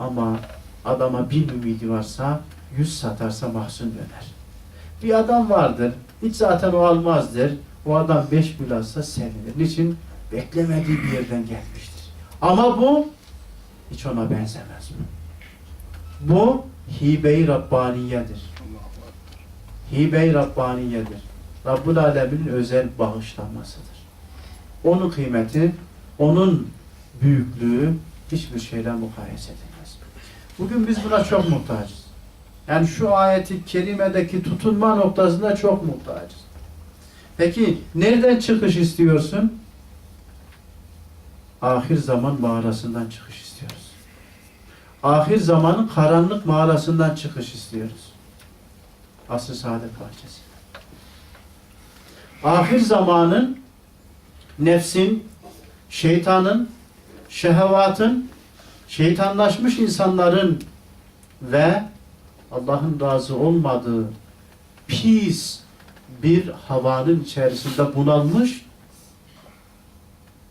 Ama adama bin ümidi varsa yüz satarsa mahzun döner. Bir adam vardır. Hiç zaten o almazdır. O adam beş bilhassa sevinir. Niçin? Beklemediği bir yerden gelmiştir. Ama bu hiç ona benzemez. Bu hibe-i Rabbaniyedir. Hibe-i Rabbaniyedir. Rabbul Alemin'in özel bağışlanmasıdır. Onun kıymeti, onun büyüklüğü hiçbir şeyle mukayese edilmez. Bugün biz buna çok muhtacız. Yani şu ayeti kerimedeki tutunma noktasında çok muhtacız. Peki nereden çıkış istiyorsun? Ahir zaman mağarasından çıkış istiyoruz. Ahir zamanın karanlık mağarasından çıkış istiyoruz. Asr-ı Saadet Bahçesi. Ahir zamanın nefsin, şeytanın, şehevatın, şeytanlaşmış insanların ve Allah'ın razı olmadığı pis bir havanın içerisinde bunalmış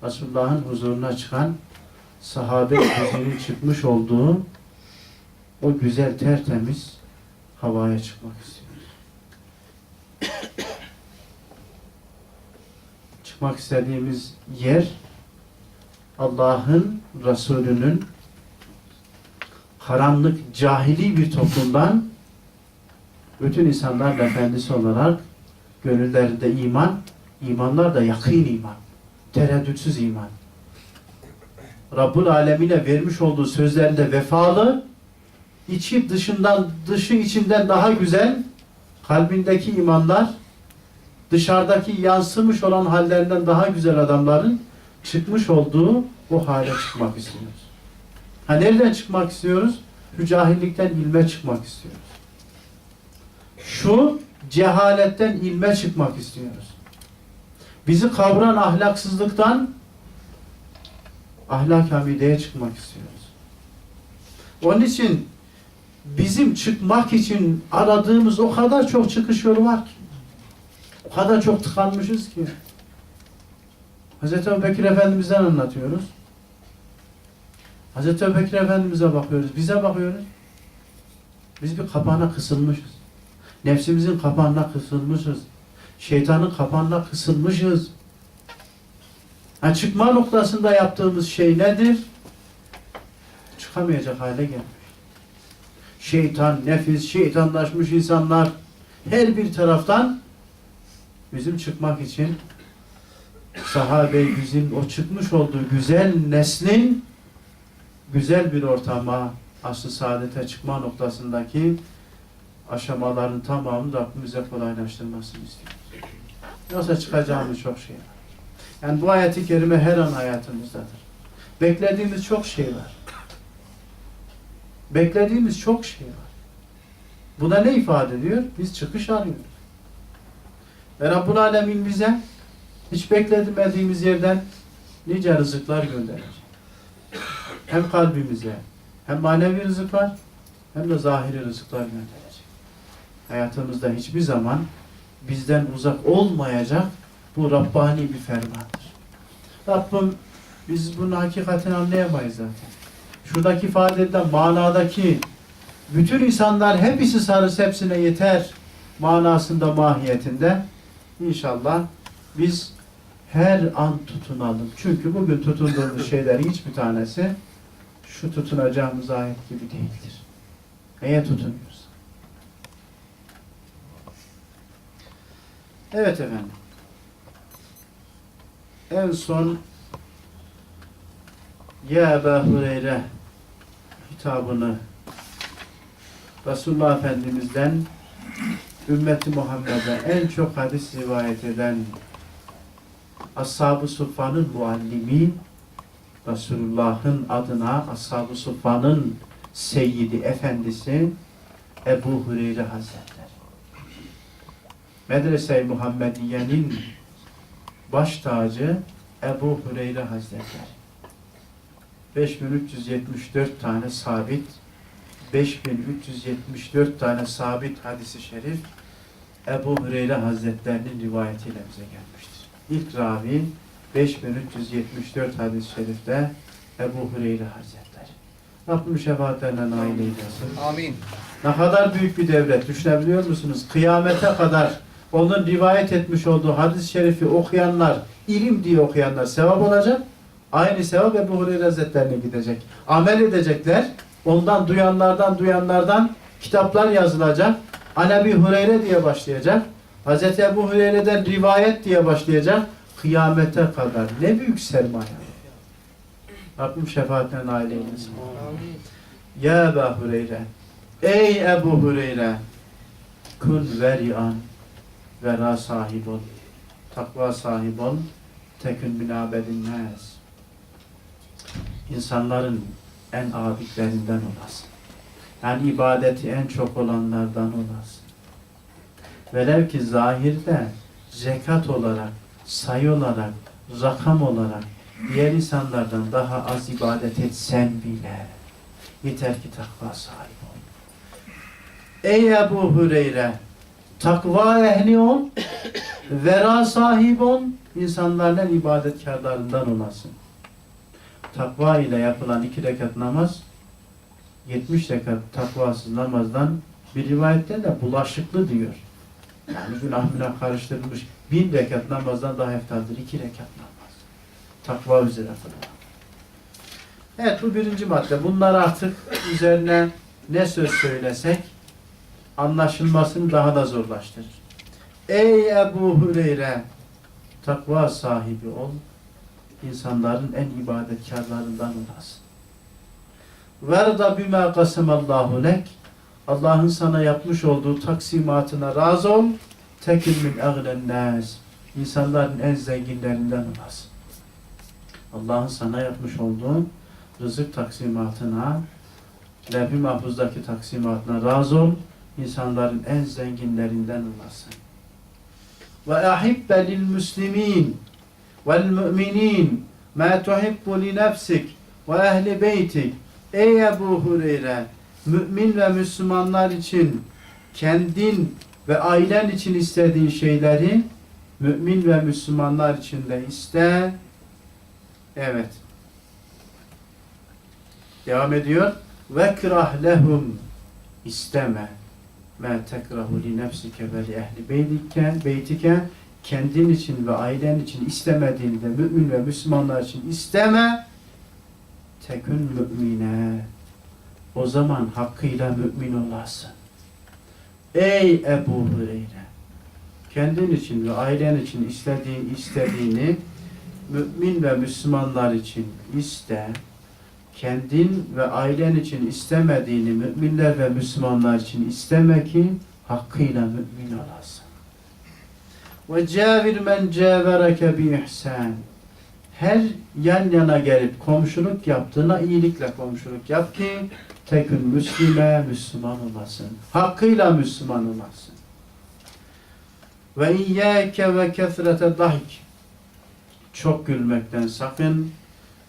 Resulullah'ın huzuruna çıkan sahabe yüzünün çıkmış olduğu o güzel tertemiz havaya çıkmak istiyoruz. Çıkmak istediğimiz yer Allah'ın Resulü'nün karanlık, cahili bir toplumdan bütün insanların efendisi olarak gönüllerinde iman, imanlar da yakın iman, tereddütsüz iman. Rabbul Alemine vermiş olduğu sözlerinde vefalı, içi dışından, dışı içinden daha güzel, kalbindeki imanlar, dışarıdaki yansımış olan hallerinden daha güzel adamların çıkmış olduğu o hale çıkmak istiyoruz. Ha nereden çıkmak istiyoruz? Şu cahillikten ilme çıkmak istiyoruz. Şu cehaletten ilme çıkmak istiyoruz. Bizi kavran ahlaksızlıktan ahlak hamideye çıkmak istiyoruz. Onun için bizim çıkmak için aradığımız o kadar çok çıkış yolu var ki. O kadar çok tıkanmışız ki. Hz. Ebubekir Efendimiz'den anlatıyoruz. Hz. Ebubekir Efendimiz'e bakıyoruz. Bize bakıyoruz. Biz bir kapağına kısılmışız. Nefsimizin kapağına kısılmışız. Şeytanın kapağına kısılmışız. Ha, çıkma noktasında yaptığımız şey nedir? Çıkamayacak hale gelmiş. Şeytan, nefis, şeytanlaşmış insanlar her bir taraftan bizim çıkmak için sahabe yüzün o çıkmış olduğu güzel neslin güzel bir ortama aslı saadete çıkma noktasındaki aşamaların tamamını Rabbimize kolaylaştırmasını istiyoruz. Yoksa çıkacağımız çok şey var. Yani bu ayeti kerime her an hayatımızdadır. Beklediğimiz çok şey var. Beklediğimiz çok şey var. Bu da ne ifade ediyor? Biz çıkış arıyoruz. Ve Rabbul Alemin bize hiç beklemediğimiz yerden nice rızıklar gönderecek. Hem kalbimize, hem manevi rızıklar, hem de zahiri rızıklar gönderecek. Hayatımızda hiçbir zaman bizden uzak olmayacak bu Rabbani bir fermandır. Rabbim biz bunu hakikatini anlayamayız zaten. Şuradaki ifade edilen manadaki bütün insanlar hepsi sarısı hepsine yeter manasında mahiyetinde inşallah biz her an tutunalım. Çünkü bugün tutunduğumuz şeylerin hiçbir tanesi şu tutunacağımız ayet gibi değildir. Neye tutunuyoruz? Evet efendim. En son Ya Ebu Hureyre hitabını Resulullah Efendimiz'den ümmeti Muhammed'e en çok hadis rivayet eden Ashab-ı Suffa'nın muallimi Resulullah'ın adına Ashab-ı Suffa'nın seyyidi efendisi Ebu Hureyre Hazretleri. Medrese-i Muhammediye'nin baş tacı Ebu Hureyre Hazretleri. 5374 tane sabit 5374 tane sabit hadisi şerif Ebu Hureyre Hazretlerinin rivayetiyle bize gelmiştir. İlk ravi 5374 hadis-i şerifte Ebu Hureyre Hazretleri. Rabbim şefaatlerine nail eylesin. Amin. Ne kadar büyük bir devlet düşünebiliyor musunuz? Kıyamete kadar onun rivayet etmiş olduğu hadis-i şerifi okuyanlar, ilim diye okuyanlar sevap olacak. Aynı sevap Ebu Hureyre Hazretlerine gidecek. Amel edecekler. Ondan duyanlardan duyanlardan kitaplar yazılacak. Alebi Hureyre diye başlayacak. Hz. Ebu Hureyre'den rivayet diye başlayacak. Kıyamete kadar. Ne büyük sermaye. Rabbim şefaatine nail eylesin. Ya Ebu Hureyre Ey Ebu Hureyre Kun verian Vera sahibun Takva sahibun Tekün min abedin nas İnsanların en abitlerinden olasın. Yani ibadeti en çok olanlardan olasın. Velev ki zahirde zekat olarak, sayı olarak, rakam olarak diğer insanlardan daha az ibadet etsen bile Yeter ki takva sahibi ol. Ey Ebu Hureyre, takva ehli ol, vera sahibi ol, insanlardan ibadetkarlarından olasın. Takva ile yapılan iki rekat namaz, 70 rekat takvasız namazdan bir rivayette de bulaşıklı diyor. Yani günah günah karıştırılmış bin rekat namazdan daha eftaldir iki rekat namaz. Takva üzere kılınan. Evet bu birinci madde. Bunlar artık üzerine ne söz söylesek anlaşılmasını daha da zorlaştırır. Ey Ebu Hureyre takva sahibi ol. insanların en ibadetkarlarından olasın. Verda bima kasemallahu lek Allah'ın sana yapmış olduğu taksimatına razı ol. Tekil min aglen nas İnsanların en zenginlerinden olasın. Allah'ın sana yapmış olduğu rızık taksimatına, levh-i mahfuzdaki taksimatına razı ol, insanların en zenginlerinden olasın. Ve ahibbe lil muslimin vel müminin ma tuhibbu li nefsik ve ehli beytik. Ey Ebu Hureyre, mümin ve Müslümanlar için kendin ve ailen için istediğin şeyleri mümin ve Müslümanlar için de iste. Evet. Devam ediyor. Ve krah lehum isteme me tekrahu li nefsike ve li ehli beytike, beytike kendin için ve ailen için istemediğinde mümin ve Müslümanlar için isteme tekün mümine o zaman hakkıyla mümin olasın. Ey Ebu Hureyre kendin için ve ailen için istediğin istediğini mümin ve Müslümanlar için iste kendin ve ailen için istemediğini müminler ve Müslümanlar için isteme ki hakkıyla mümin olasın. Ve cavir men cavereke bi ihsan. Her yan yana gelip komşuluk yaptığına iyilikle komşuluk yap ki tekün müslime Müslüman olasın. Hakkıyla Müslüman olasın. Ve iyyâke ve kethrete dahik. Çok gülmekten sakın.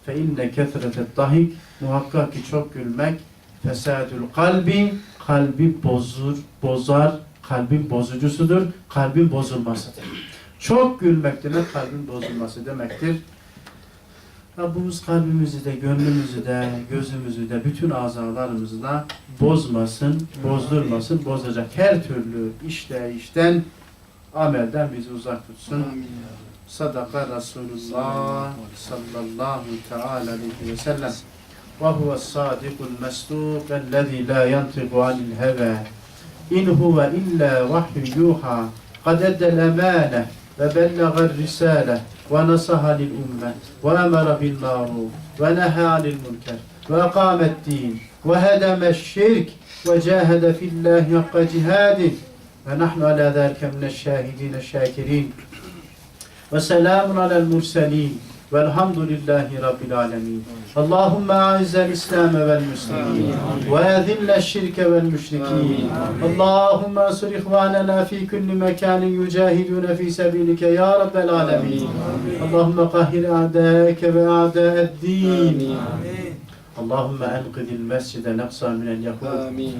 Fe inne kethrete dahik. Muhakkak ki çok gülmek fesadül kalbi kalbi bozur, bozar, kalbin bozucusudur, kalbin bozulmasıdır. Çok gülmek demek kalbin bozulması demektir. Rabbimiz kalbimizi de, gönlümüzü de, gözümüzü de, bütün azalarımızı da bozmasın, bozdurmasın, bozacak her türlü işte, işten, amelden bizi uzak tutsun. Sadaka Resulullah sallallahu teala aleyhi ve sellem. Ve huve sadikul mesduk ellezî la yantiqu anil heva. İn huve illa vahyu yuha. Kad eddel emâne ve ونصح للأمة وأمر بالمعروف ونهى عن المنكر وأقام الدين وهدم الشرك وجاهد في الله حق جهاده. ونحن على ذلك من الشاهدين الشاكرين. وسلام على المرسلين والحمد لله رب العالمين. اللهم أعز الإسلام والمسلمين وأذل الشرك والمشركين. اللهم انصر إخواننا في كل مكان يجاهدون في سبيلك يا رب العالمين. اللهم قهر أعدائك وأعداء الدين. اللهم أنقذ المسجد الأقصى من اليهود.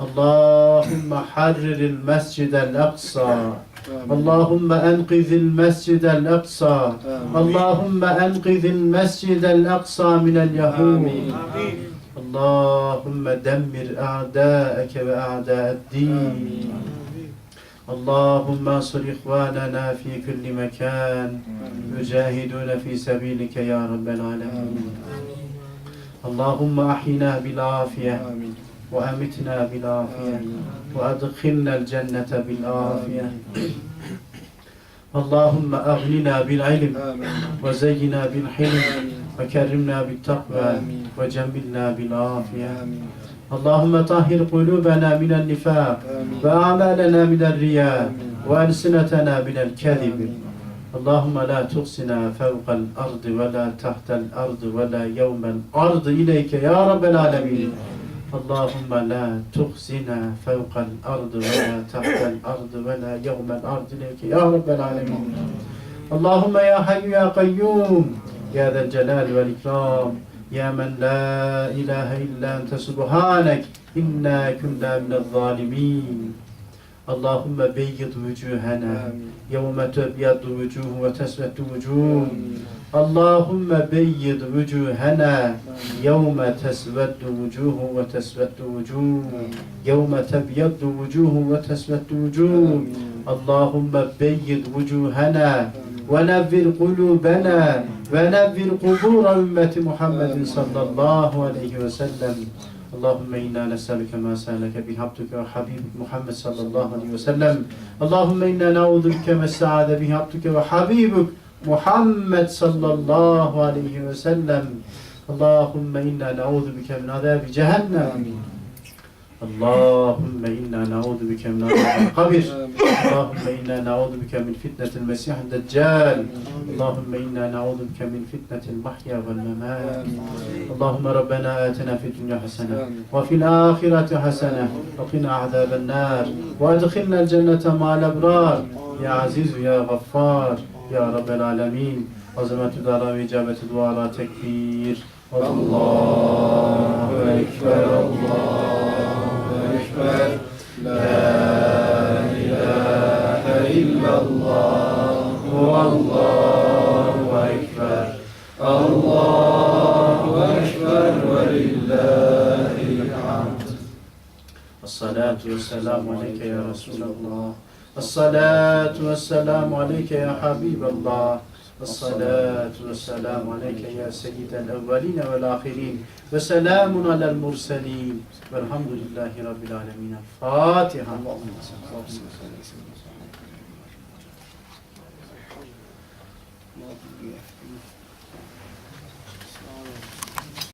اللهم حرر المسجد الأقصى. اللهم أنقذ المسجد الأقصى. اللهم أنقذ المسجد الأقصى من اليهود. اللهم دمر أعداءك وأعداء الدين. اللهم انصر إخواننا في كل مكان. يجاهدون في سبيلك يا رب العالمين. اللهم أحينا بالعافية. وأمتنا بالعافية. وأدخلنا الجنة بالعافية اللهم أغننا بالعلم وزينا بالحلم وكرمنا بالتقوى وجملنا بالعافية اللهم طهر قلوبنا من النفاق وأعمالنا من الرياء وألسنتنا من الكذب اللهم لا تخزنا فوق الأرض ولا تحت الأرض ولا يوم الأرض إليك يا رب العالمين اللهم لا تخزنا فوق الأرض ولا تحت الأرض ولا يوم الأرض إليك يا رب العالمين اللهم يا حي يا قيوم يا ذا الجلال والإكرام يا من لا إله إلا أنت سبحانك إنا كنا من الظالمين اللهم بيض وجوهنا يوم تبيض وجوه وتسود وجوه Allahümme beyyid vücühena yevme tesveddu vücuhu ve tesveddu vücuhu yevme tebyeddu vücuhu ve tesveddu vücuhu Allahümme beyyid vücühena ve nevvir kulubena ve nevvir kubura ümmeti Muhammedin sallallahu aleyhi ve sellem Allahümme inna neselüke ma seleke bihabdüke ve habibik Muhammed sallallahu aleyhi ve sellem Allahümme inna neudüke mesa'ade bihabdüke ve habibik محمد صلى الله عليه وسلم. اللهم إنا نعوذ بك من عذاب جهنم. اللهم إنا نعوذ بك من عذاب القبر. اللهم إنا نعوذ بك من فتنة المسيح الدجال. اللهم إنا نعوذ بك من فتنة المحيا والممات. اللهم ربنا آتنا في الدنيا حسنة وفي الآخرة حسنة وقنا عذاب النار. وأدخلنا الجنة مع الأبرار. يا عزيز يا غفار. Ya Rabbel Alemin. Azametü dara ve icabeti duala tekbir. Allahu Ekber, Allahu Ekber. La ilahe illallah, Allahu Ekber. Allahu Ekber ve lillahil hamd. Esselatu ve selamu aleyke ya Resulallah. Esselatu vesselamu aleyke ya Habiballah. Esselatu vesselamu aleyke ya seyyidel evveline vel ahirin. Ve selamun alel murselin. Velhamdülillahi rabbil alemin. Fatiha. Allah'ım.